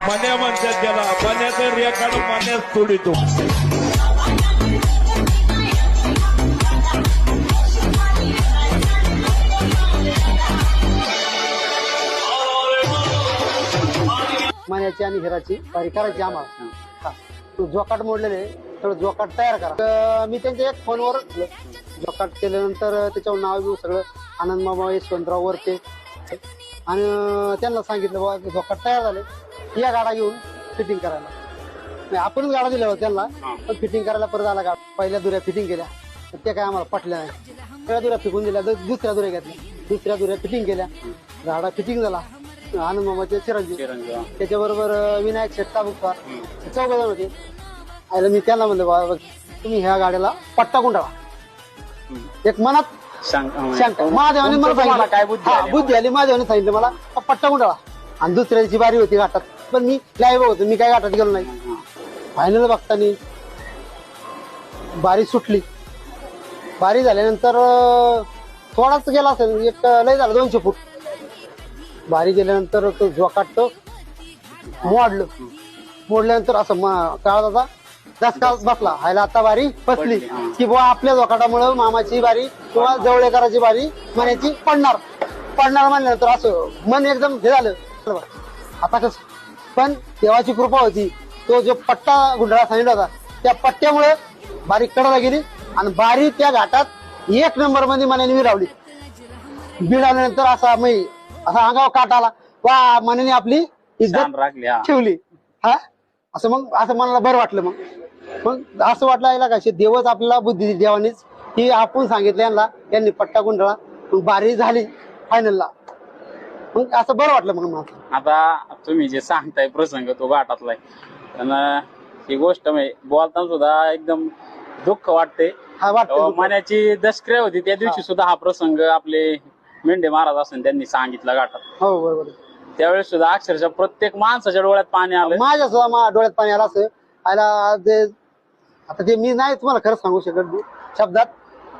मन्या म्हणतात त्याला मन्याचं रेखाड मन्याच तोडितो. आणि हिराची वारी करायची आम्हाला हा. तो जोकाट मोडलेले थोडं जोकाट तयार करा. तर मी त्यांच्या एक फोनवर जोकाट केल्यानंतर त्याच्यावर नाव घेऊ सगळं आनंद मामा यशवंतराव वरते. आणि त्यांना सांगितलं बाबा की जोकाट तयार झाले या गाडा घेऊन फिटिंग करायला. नाही, आपणच गाडा दिला होता त्यांना पण फिटिंग करायला परत आला गाडा. पहिल्या दुऱ्या फिटिंग केल्या. तर त्या काय आम्हाला पटल्या नाही. सगळ्या दुऱ्या फिकून दिल्या दु- दुसऱ्या दुऱ्या घेतल्या. दुसऱ्या दुऱ्या फिटिंग केल्या. गाडा फिटिंग झाला. आनंद मामाचे चिरंजीव. त्याच्याबरोबर अं, विनायक शेट्टा बुक्का चौघ जण होते. आयला मी त्यांना म्हणलं बाबा तुम्ही ह्या गाड्याला पट्टा गुंडाळा एक मनात शंका महादेवाने मला सांगितलं. काय बुद्धी आली? बुद्धी आली महादेवाने सांगितलं मला पट्टा गुंडाळा आणि दुसऱ्या दिवशी बारी होती घाटात. पण मी लाईव्ह होतो मी काय घाटात गेलो नाही. फायनल बघतानी बारी सुटली. बारी झाल्यानंतर थोडाच गेला असेल एक लय झालं दोनशे फूट. बारी गेल्यानंतर तो जोकाट तो मोडलं. मोडल्यानंतर असं म- काळाचा दसका बसला. हायला आता बारी फसली की बुवा आपल्या जोकाटामुळे मामाची बारी किंवा जवळेकराची बारी म्हणायची पडणार. पडणार म्हणल्यानंतर असं मन एकदम हे झालं. आता कसं? पण देवाची कृपा होती. तो जो पट्टा गुंडाळा सांगितला होता त्या पट्ट्यामुळे बारी कडला गेली आणि बारी त्या घाटात एक नंबरमध्ये मनाने विरावली. बीड आल्यानंतर असा मी असा अंगावर काट आला. वा मनाने आपली इज्जत ठेवली. हा? असं मग असं मनाला बरं वाटलं मग. मग असं वाटलं याला कशी देवच आपल्याला बुद्धी देवानीच. की आपण सांगितलं यांना यांनी पट्टा गुंडाळा बारी झाली फायनलला मग असं बरं वाटलं मग मला. आता तुम्ही जे सांगताय प्रसंग तो घाटातलाय त्यांना ही गोष्ट म्हणजे बोलताना सुद्धा एकदम दुःख वाटते हा वाटतं मनाची दशक्रिया होती. त्या दिवशी सुद्धा हा प्रसंग आपले मेंढे महाराज असून त्यांनी सांगितलं घाटात हो बरोबर. त्यावेळेस सुद्धा अक्षरशः प्रत्येक माणसाच्या डोळ्यात पाणी आलं. माझ्या सुद्धा मा डोळ्यात पाणी आलं असं. आयला ते आता ते मी नाही तुम्हाला खरंच सांगू शकत शब्दात.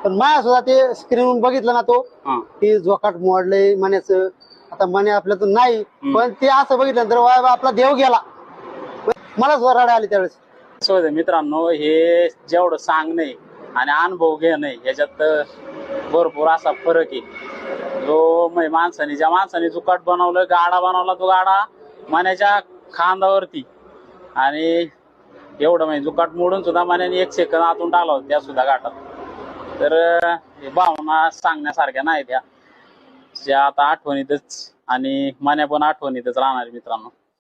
पण माझ्या सुद्धा ते स्क्रीनवरून बघितलं ना तो हा. की जोकाट मोडलंय मण्याचं आता मने आपलं तर नाही पण ते असं बघितल्यानंतर वा वा, आपला देव गेला. मला सुद्धा रडा आली त्यावेळेस. असं होतं मित्रांनो हे जेवढं सांगणं आणि अनुभव घेणं याच्यात भरपूर असा फरक आहे. जो म्हणजे माणसाने ज्या माणसाने जुकाट बनवलं गाडा बनवला तो गाडा मान्याच्या खांदावरती. आणि एवढं म्हणजे जुकाट मोडून सुद्धा मान्याने एक सेकंद आतून टाकला होता त्या सुद्धा घाटात तर अं, हे भावना सांगण्यासारख्या नाहीत त्या. ज्या आता आठवणीतच आणि मान्या पण आठवणीतच राहणार मित्रांनो.